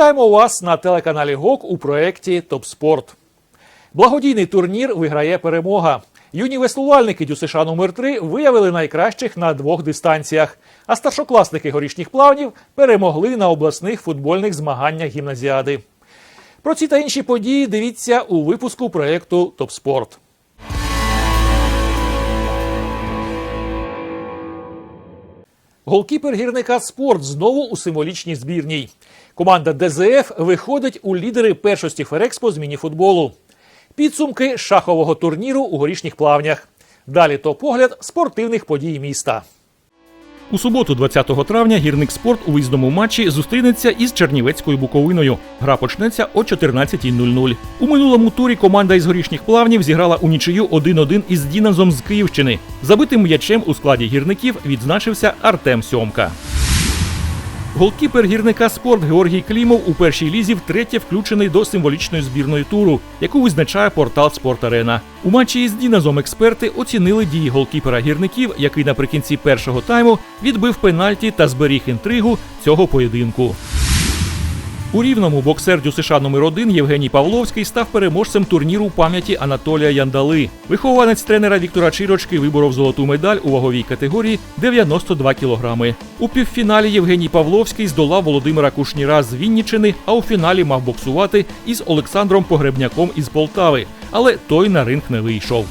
Вітаємо вас на телеканалі ГОК у проєкті Топспорт. Благодійний турнір виграє перемога. Юні веслувальники ДЮСШ номер 3 виявили найкращих на двох дистанціях. А старшокласники горішніх плавнів перемогли на обласних футбольних змаганнях гімназіади. Про ці та інші події дивіться у випуску проєкту Топспорт. Голкіпер гірника спорт знову у символічній збірній. Команда ДЗФ виходить у лідери першості Ферекспо з мініфутболу. Підсумки шахового турніру у горішніх плавнях. Далі то погляд спортивних подій міста. У суботу, 20 травня, гірник спорт у виїзному матчі зустрінеться із Чернівецькою Буковиною. Гра почнеться о 14.00. У минулому турі команда із горішніх плавнів зіграла у нічию 1-1 із Діназом з Київщини. Забитим м'ячем у складі гірників відзначився Артем Сьомка. Голкіпер гірника спорт Георгій Клімов у першій лізі втретє включений до символічної збірної туру, яку визначає портал Спорт-Арена. У матчі із Діназом експерти оцінили дії голкіпера гірників, який наприкінці першого тайму відбив пенальті та зберіг інтригу цього поєдинку. У рівному боксер ДЮСШ номер 1 Євгеній Павловський став переможцем турніру пам'яті Анатолія Яндали. Вихованець тренера Віктора Чирочки виборов золоту медаль у ваговій категорії 92 кілограми. У півфіналі Євгеній Павловський здолав Володимира Кушніра з Віннічини, а у фіналі мав боксувати із Олександром Погребняком із Полтави. Але той на ринг не вийшов.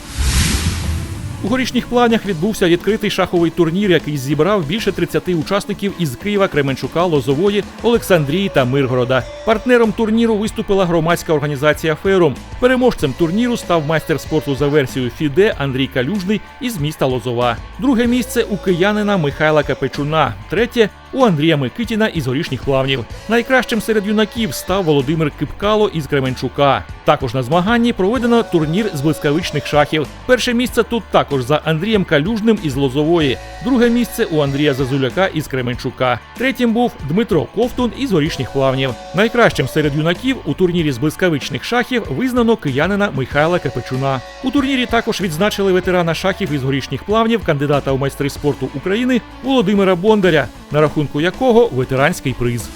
У горішніх планях відбувся відкритий шаховий турнір, який зібрав більше 30 учасників із Києва, Кременчука, Лозової, Олександрії та Миргорода. Партнером турніру виступила громадська організація Ферум. Переможцем турніру став майстер спорту за версією Фіде Андрій Калюжний із міста Лозова. Друге місце у киянина Михайла Капечуна. Третє у Андрія Микитіна із горішніх плавнів. Найкращим серед юнаків став Володимир Кипкало із Кременчука. Також на змаганні проведено турнір з блискавичних шахів. Перше місце тут також за Андрієм Калюжним із Лозової. Друге місце у Андрія Зазуляка із Кременчука. Третім був Дмитро Ковтун із горішніх плавнів. Найкращим серед юнаків у турнірі з блискавичних шахів визнано киянина Михайла Капечуна. У турнірі також відзначили ветерана шахів із горішніх плавнів, кандидата у майстри спорту України Володимира Бондаря, на рахунку якого ветеранський приз.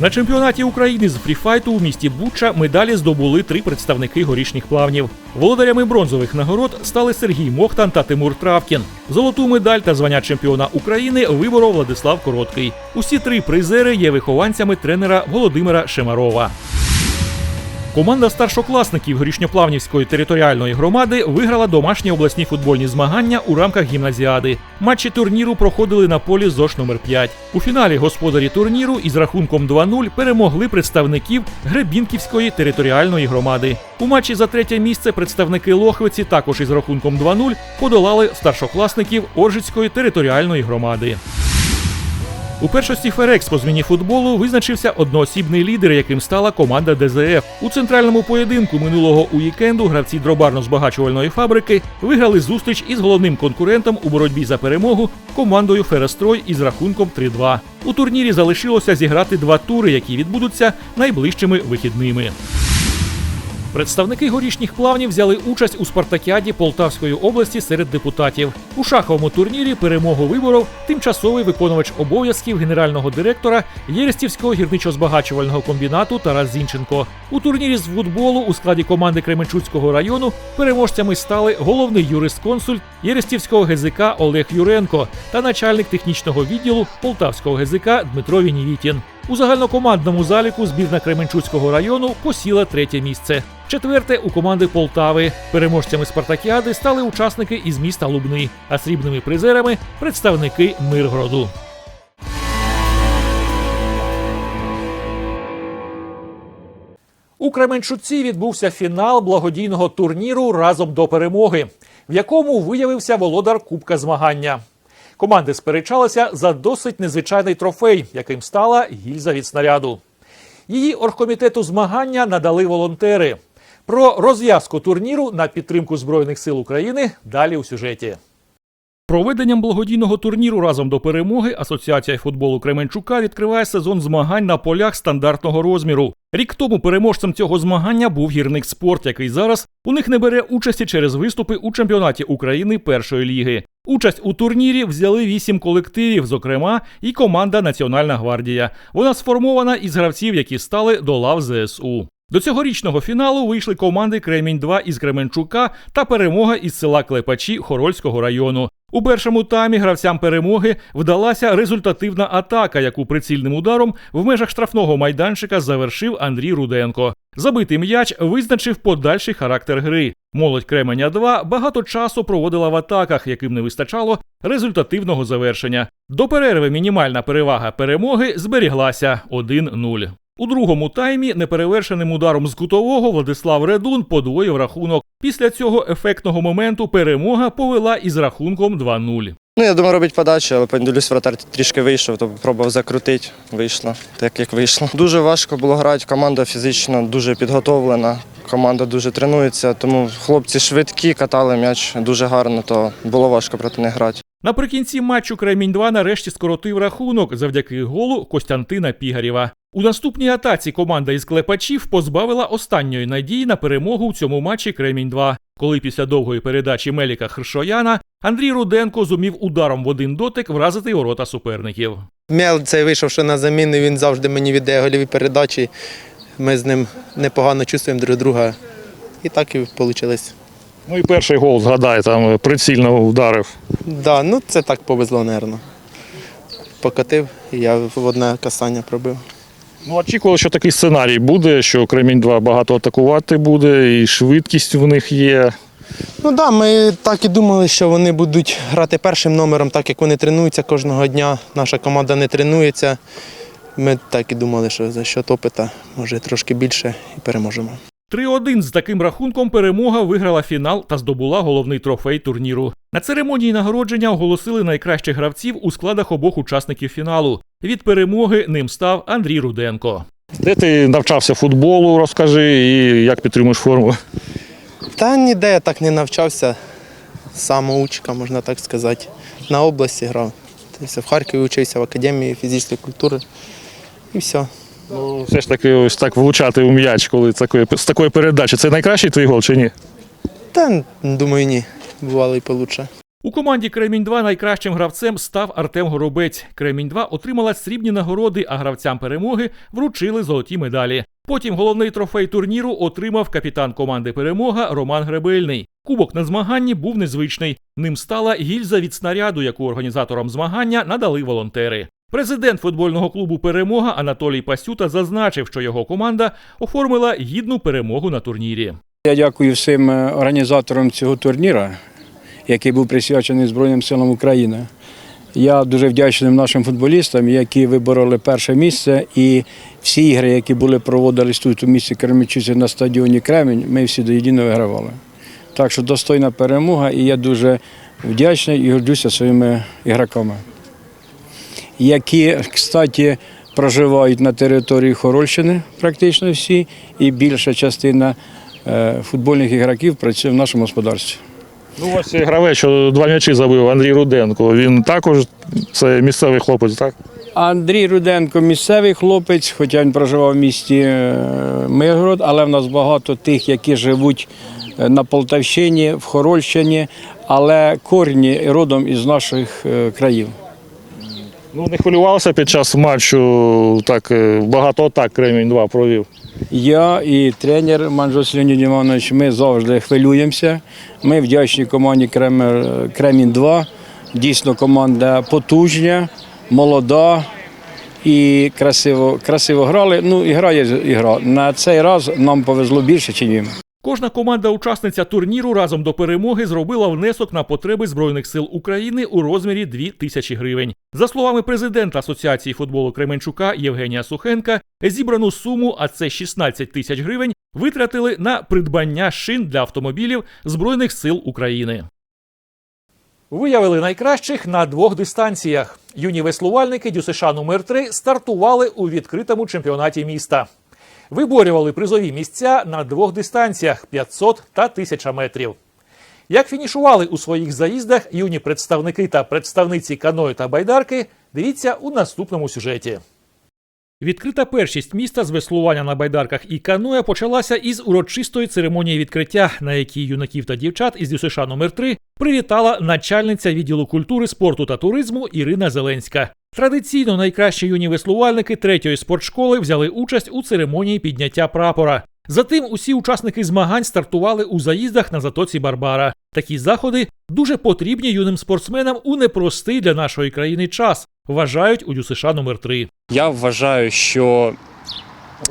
На чемпіонаті України з фріфайту у місті Буча медалі здобули три представники горішніх плавнів. Володарями бронзових нагород стали Сергій Мохтан та Тимур Травкін. Золоту медаль та звання чемпіона України виборов Владислав Короткий. Усі три призери є вихованцями тренера Володимира Шемарова. Команда старшокласників Горішньоплавнівської територіальної громади виграла домашні обласні футбольні змагання у рамках гімназіади. Матчі турніру проходили на полі ЗОШ номер 5 У фіналі господарі турніру із рахунком 2-0 перемогли представників Гребінківської територіальної громади. У матчі за третє місце представники Лохвиці також із рахунком 2-0 подолали старшокласників Оржицької територіальної громади. У першості Ферекспо з мініфутболу визначився одноосібний лідер, яким стала команда ДЗФ. У центральному поєдинку минулого уікенду гравці дробарно-збагачувальної фабрики виграли зустріч із головним конкурентом у боротьбі за перемогу командою Ферестрой із рахунком 3-2. У турнірі залишилося зіграти два тури, які відбудуться найближчими вихідними. Представники горішніх плавнів взяли участь у спартакіаді Полтавської області серед депутатів. У шаховому турнірі перемогу виборов тимчасовий виконувач обов'язків генерального директора Єрестівського гірничо-збагачувального комбінату Тарас Зінченко. У турнірі з футболу у складі команди Кременчуцького району переможцями стали головний юрист-консульт Єрестівського ГЗК Олег Юренко та начальник технічного відділу Полтавського ГЗК Дмитро Вінівітін. У загальнокомандному заліку збірна Кременчуцького району посіла третє місце. Четверте у команди Полтави. Переможцями спартакіади стали учасники із міста Лубни, а срібними призерами представники Миргороду. У Кременчуці відбувся фінал благодійного турніру разом до перемоги, в якому виявився володар Кубка змагання. Команди сперечалися за досить незвичайний трофей, яким стала гільза від снаряду. Її оргкомітету змагання надали волонтери. Про розв'язку турніру на підтримку Збройних сил України далі у сюжеті. Проведенням благодійного турніру разом до перемоги Асоціація футболу Кременчука відкриває сезон змагань на полях стандартного розміру. Рік тому переможцем цього змагання був гірник спорт, який зараз у них не бере участі через виступи у чемпіонаті України першої ліги. Участь у турнірі взяли вісім колективів, зокрема і команда Національна гвардія. Вона сформована із гравців, які стали до лав ЗСУ. До цьогорічного фіналу вийшли команди Кремінь 2 із Кременчука та перемога із села Клепачі Хорольського району. У першому таймі гравцям перемоги вдалася результативна атака, яку прицільним ударом в межах штрафного майданчика завершив Андрій Руденко. Забитий м'яч визначив подальший характер гри. Молодь Кременя 2 багато часу проводила в атаках, яким не вистачало результативного завершення. До перерви мінімальна перевага перемоги зберіглася 1-0. У другому таймі неперевершеним ударом з кутового Владислав Редун подвоїв рахунок. Після цього ефектного моменту перемога повела із рахунком 2-0. Ну, я думав робити подачу, але подивлюсь, вратар трішки вийшов, то пробував закрутити. Вийшло так, як вийшло. Дуже важко було грати. Команда фізично дуже підготовлена. Команда дуже тренується, тому хлопці швидкі, катали м'яч дуже гарно, то було важко проти них грати. Наприкінці матчу Кремінь 2 нарешті скоротив рахунок завдяки голу Костянтина Пігарєва. У наступній атаці команда із Клепачів позбавила останньої надії на перемогу у цьому матчі Кремінь 2 коли після довгої передачі Меліка Хршояна Андрій Руденко зумів ударом в один дотик вразити ворота суперників. Мел цей вийшовши на заміну, він завжди мені віддає гольові передачі. Ми з ним непогано чувствуємо друг друга. І так і вийшло. Ну і перший гол, згадай, там прицільно вдарив. Да, ну це так повезло, мабуть. Покатив, і я в одне касання пробив. Ну, очікували, що такий сценарій буде, що Кремінь 2 багато атакувати буде, і швидкість в них є. Ну так, да, ми так і думали, що вони будуть грати першим номером, так як вони тренуються кожного дня. Наша команда не тренується. Ми так і думали, що за що опита, може трошки більше і переможемо. 3-1 з таким рахунком перемога виграла фінал та здобула головний трофей турніру. На церемонії нагородження оголосили найкращих гравців у складах обох учасників фіналу. Від перемоги ним став Андрій Руденко. Де ти навчався футболу, розкажи, і як підтримуєш форму. Та ніде я так не навчався. Самоучка, можна так сказати. На області грав. Тобто в Харкові вчився в академії фізичної культури. І все. Ну, все ж таки, ось так влучати у м'яч, коли такої, з такої передачі. Це найкращий твій гол чи ні? Та думаю, ні. Бувало і получше. У команді Кремінь 2 найкращим гравцем став Артем Горобець. Кремінь 2 отримала срібні нагороди, а гравцям перемоги вручили золоті медалі. Потім головний трофей турніру отримав капітан команди Перемога Роман Гребельний. Кубок на змаганні був незвичний. Ним стала гільза від снаряду, яку організаторам змагання надали волонтери. Президент футбольного клубу Перемога Анатолій Пасюта зазначив, що його команда оформила гідну перемогу на турнірі. Я дякую всім е, організаторам цього турніру, який був присвячений Збройним силам України. Я дуже вдячний нашим футболістам, які вибороли перше місце. І всі ігри, які були проводились тут у місті Кременчуці на стадіоні Кремінь, ми всі до єдино вигравали. Так що достойна перемога, і я дуже вдячний і гордюся своїми ігроками, які, кстати, проживають на території Хорольщини, практично всі, і більша частина е, футбольних ігроків працює в нашому господарстві. Ну, ось гравець, що два м'ячі забив Андрій Руденко. Він також це місцевий хлопець, так? Андрій Руденко місцевий хлопець, хоча він проживав в місті е, Миргород, але в нас багато тих, які живуть е, на Полтавщині, в Хорольщині, але корні родом із наших е, країв. Ну, не хвилювався під час матчу, так багато атак Кремінь 2 провів. Я і тренер Манжос Леонід Іванович, ми завжди хвилюємося. Ми вдячні команді Кремін Кремінь 2. Дійсно, команда потужня, молода і красиво, красиво грали. Ну, і гра є. На цей раз нам повезло більше, ніж їм. Кожна команда-учасниця турніру разом до перемоги зробила внесок на потреби Збройних сил України у розмірі 2 тисячі гривень. За словами президента Асоціації футболу Кременчука Євгенія Сухенка, зібрану суму, а це 16 тисяч гривень, витратили на придбання шин для автомобілів Збройних сил України. Виявили найкращих на двох дистанціях. Юні веслувальники ДЮСШ номер 3 стартували у відкритому чемпіонаті міста. Виборювали призові місця на двох дистанціях 500 та 1000 метрів. Як фінішували у своїх заїздах юні представники та представниці каної та байдарки, дивіться у наступному сюжеті. Відкрита першість міста з веслування на байдарках і каноє почалася із урочистої церемонії відкриття, на якій юнаків та дівчат із ДЮСШ номер 3 привітала начальниця відділу культури, спорту та туризму Ірина Зеленська. Традиційно найкращі юні веслувальники третьої спортшколи взяли участь у церемонії підняття прапора. Затим усі учасники змагань стартували у заїздах на затоці Барбара. Такі заходи дуже потрібні юним спортсменам у непростий для нашої країни час, вважають у ДЮСШ номер 3 Я вважаю, що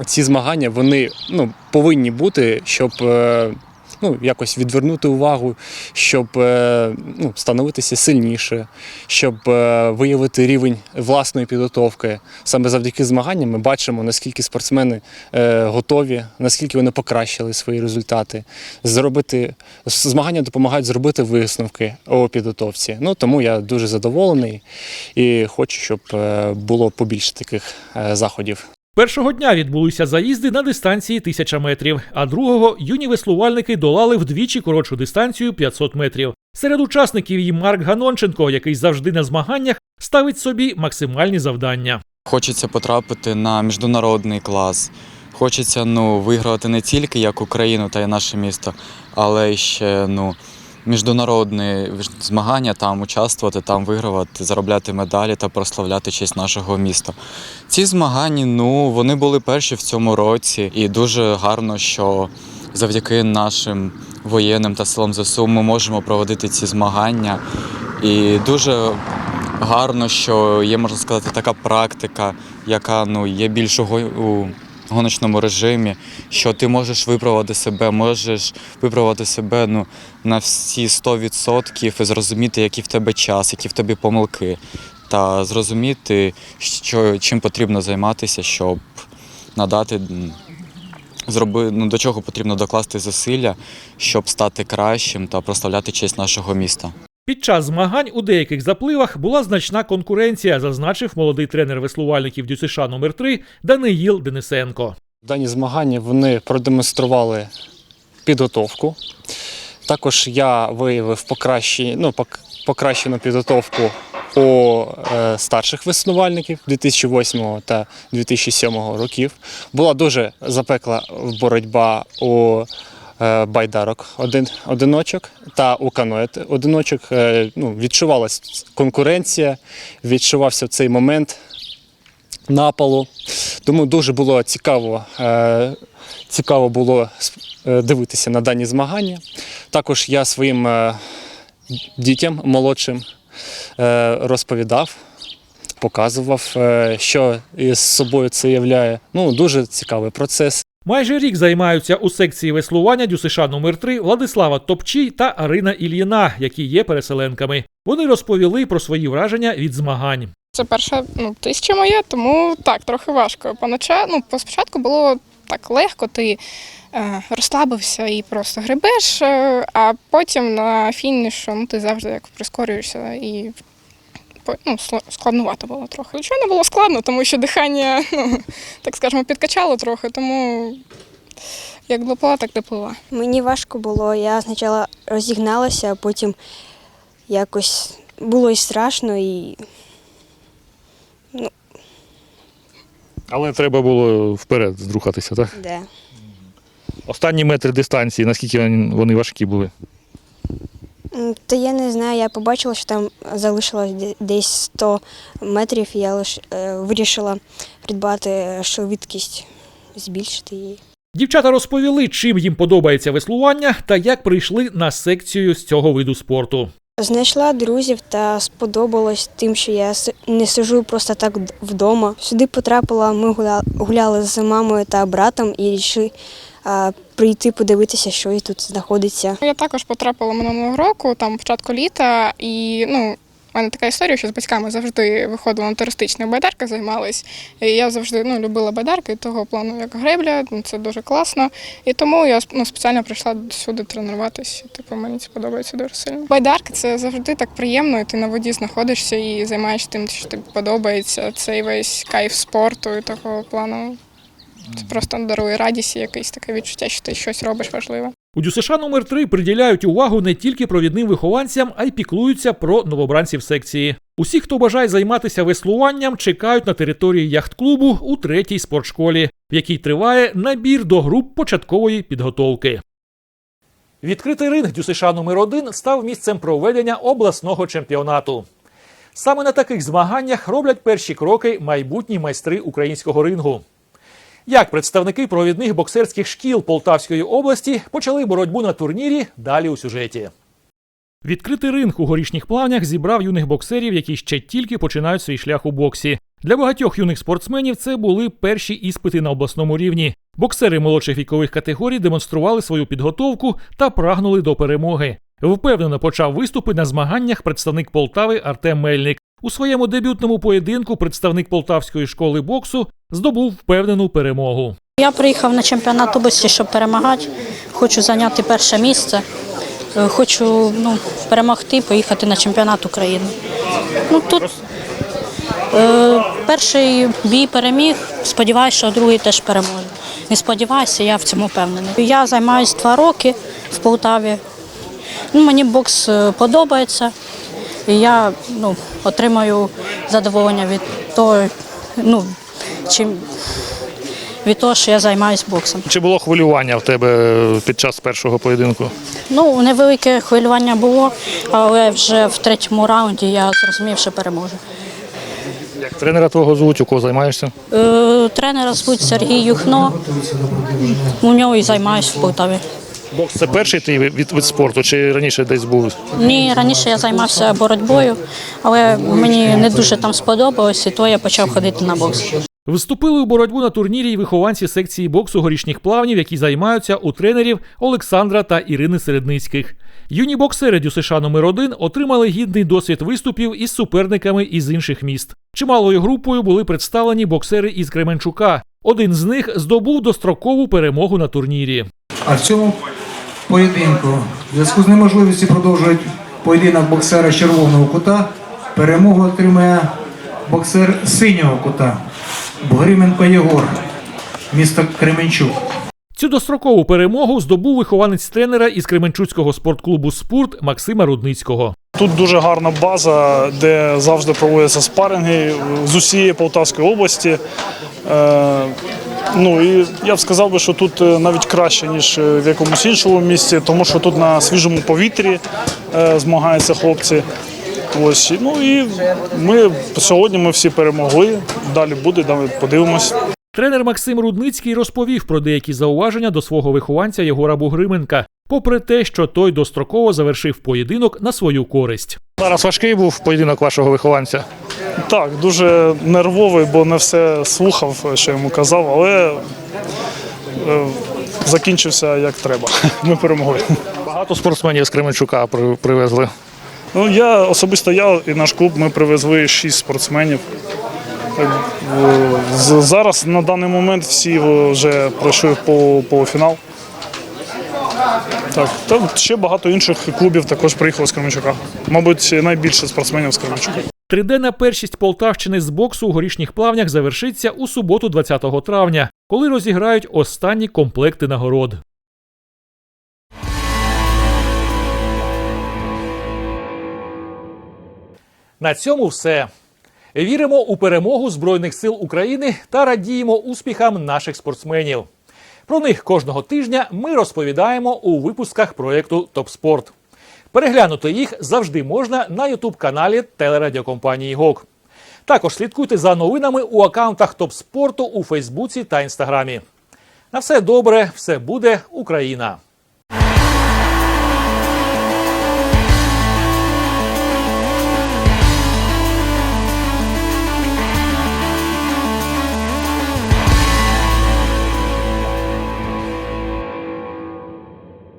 ці змагання вони ну, повинні бути, щоб е, ну, якось відвернути увагу, щоб е, ну, становитися сильніше, щоб е, виявити рівень власної підготовки. Саме завдяки змаганням ми бачимо, наскільки спортсмени е, готові, наскільки вони покращили свої результати. Зробити змагання допомагають зробити висновки у підготовці. Ну тому я дуже задоволений і хочу, щоб було побільше таких заходів. Першого дня відбулися заїзди на дистанції 1000 метрів, а другого юні веслувальники долали вдвічі коротшу дистанцію 500 метрів. Серед учасників і Марк Ганонченко, який завжди на змаганнях ставить собі максимальні завдання. Хочеться потрапити на міжнародний клас. Хочеться ну, вигравати не тільки як Україну та й наше місто, але ще ну, міжнародні змагання, там участвувати, там вигравати, заробляти медалі та прославляти честь нашого міста. Ці змагання ну, вони були перші в цьому році, і дуже гарно, що завдяки нашим воєнним та силам ЗСУ ми можемо проводити ці змагання. І дуже гарно, що є, можна сказати, така практика, яка ну, є більш у го- у гоночному режимі, що ти можеш виправити себе, можеш виправити себе ну, на всі 100% і зрозуміти, які в тебе час, які в тебе помилки, та зрозуміти, що, чим потрібно займатися, щоб надати. Зроби, ну, до чого потрібно докласти зусилля, щоб стати кращим та прославляти честь нашого міста. Під час змагань у деяких запливах була значна конкуренція, зазначив молодий тренер веслувальників ДЮСШ номер 3 Даниїл Денисенко. Дані змагання вони продемонстрували підготовку. Також я виявив покращі, ну, покращену підготовку у е, старших веслувальників 2008 та 2007 років. Була дуже запекла боротьба у байдарок один, одиночок та у каноет одиночок. Е, ну, відчувалася конкуренція, відчувався цей момент напалу. Тому дуже було цікаво, е, цікаво було е, дивитися на дані змагання. Також я своїм е, дітям молодшим е, розповідав, показував, е, що із собою це являє. Ну, дуже цікавий процес. Майже рік займаються у секції веслування ДЮСШ номер 3 Владислава Топчій та Арина Ільїна, які є переселенками. Вони розповіли про свої враження від змагань. Це перша ну, тисяча моя, тому так, трохи важко. Понача, ну, спочатку було так легко, ти е, розслабився і просто гребеш, е, а потім на фінішу ну, ти завжди як прискорюєшся і ну, складнувато було трохи. Звичайно, було складно, тому що дихання, ну, так скажемо, підкачало трохи, тому як доплила, так доплила. Мені важко було. Я спочатку розігналася, а потім якось було і страшно, і Але треба було вперед зрухатися, так? де. Останні метри дистанції, наскільки вони важкі були. Та я не знаю, я побачила, що там залишилось десь 100 метрів, і я лиш е, вирішила придбати швидкість, збільшити її. Дівчата розповіли, чим їм подобається веслування та як прийшли на секцію з цього виду спорту. Знайшла друзів та сподобалось тим, що я не сижу просто так вдома. Сюди потрапила, ми гуля- гуляли з мамою та братом і прийти подивитися, що і тут знаходиться. Я також потрапила минулого року, там початку літа, і ну. У мене така історія, що з батьками завжди виходила на туристичних байдарках, займались. І я завжди ну, любила байдарки того плану, як гребля, ну, це дуже класно. І тому я ну, спеціально прийшла сюди тренуватися. Типу, мені це подобається дуже сильно. Байдарки це завжди так приємно, і ти на воді знаходишся і займаєшся тим, що тобі подобається. Цей весь кайф спорту і такого плану. Це просто дарує радість і якесь таке відчуття, що ти щось робиш важливе. У ДЮСШ номер 3 приділяють увагу не тільки провідним вихованцям, а й піклуються про новобранців секції. Усі, хто бажає займатися веслуванням, чекають на території яхт-клубу у третій спортшколі, в якій триває набір до груп початкової підготовки. Відкритий ринг ДЮСШ номер 1 став місцем проведення обласного чемпіонату. Саме на таких змаганнях роблять перші кроки майбутні майстри українського рингу. Як представники провідних боксерських шкіл Полтавської області почали боротьбу на турнірі, далі у сюжеті. Відкритий ринг у горішніх плавнях зібрав юних боксерів, які ще тільки починають свій шлях у боксі. Для багатьох юних спортсменів це були перші іспити на обласному рівні. Боксери молодших вікових категорій демонстрували свою підготовку та прагнули до перемоги. Впевнено почав виступи на змаганнях представник Полтави Артем Мельник. У своєму дебютному поєдинку представник Полтавської школи боксу здобув впевнену перемогу. Я приїхав на чемпіонат області, щоб перемагати. Хочу зайняти перше місце. Е, Хочу ну, перемогти, поїхати на чемпіонат України. Ну, тут е, перший бій переміг. Сподіваюся, що другий теж переможе. Не сподіваюся, я в цьому впевнений. Я займаюся два роки в Полтаві. Ну, мені бокс е, подобається. І я ну, отримаю задоволення від того, ну, чим, від того, що я займаюся боксом. Чи було хвилювання в тебе під час першого поєдинку? Ну, невелике хвилювання було, але вже в третьому раунді я зрозумів, що переможу. Як тренера твого звуть, у кого займаєшся? Е, тренера звуть Сергій Юхно. У нього і займаюся в Полтаві. Бокс це перший твій від, від спорту, чи раніше десь був? Ні, раніше я займався боротьбою, але мені не дуже там сподобалось, і то я почав ходити на бокс. Вступили у боротьбу на турнірі й вихованці секції боксу горішніх плавнів, які займаються у тренерів Олександра та Ірини Середницьких. Юні боксери ДЮСШ номер 1 отримали гідний досвід виступів із суперниками із інших міст. Чималою групою були представлені боксери із Кременчука. Один з них здобув дострокову перемогу на турнірі. А в цьому поєдинку, в зв'язку з неможливістю продовжувати поєдинок боксера з червоного кута, перемогу отримує боксер синього кута Бугрименко Єгор, місто Кременчук. Цю дострокову перемогу здобув вихованець тренера із Кременчуцького спортклубу Спорт Максима Рудницького. Тут дуже гарна база, де завжди проводяться спаринги з усієї Полтавської області. Ну і я б сказав би, що тут е, навіть краще, ніж е, в якомусь іншому місці, тому що тут на свіжому повітрі е, змагаються хлопці. Ось ну і ми сьогодні ми всі перемогли. Далі буде, далі подивимось. Тренер Максим Рудницький розповів про деякі зауваження до свого вихованця Єгора Бугрименка, попри те, що той достроково завершив поєдинок на свою користь. Зараз важкий був поєдинок вашого вихованця. Так, дуже нервовий, бо не все слухав, що йому казав, але е, закінчився як треба. Ми перемогли. Багато спортсменів з Кременчука привезли. Ну, я особисто я і наш клуб ми привезли шість спортсменів. Е, Зараз на даний момент всі вже пройшли по полуфінал. Так, та ще багато інших клубів також приїхало з Кременчука. Мабуть, найбільше спортсменів з Кременчука. Триденна першість Полтавщини з боксу у горішніх плавнях завершиться у суботу, 20 травня, коли розіграють останні комплекти нагород. На цьому все. Віримо у перемогу Збройних сил України та радіємо успіхам наших спортсменів. Про них кожного тижня ми розповідаємо у випусках проєкту Топспорт. Переглянути їх завжди можна на ютуб-каналі телерадіокомпанії ГОК. Також слідкуйте за новинами у аккаунтах Топспорту у Фейсбуці та Інстаграмі. На все добре, все буде Україна!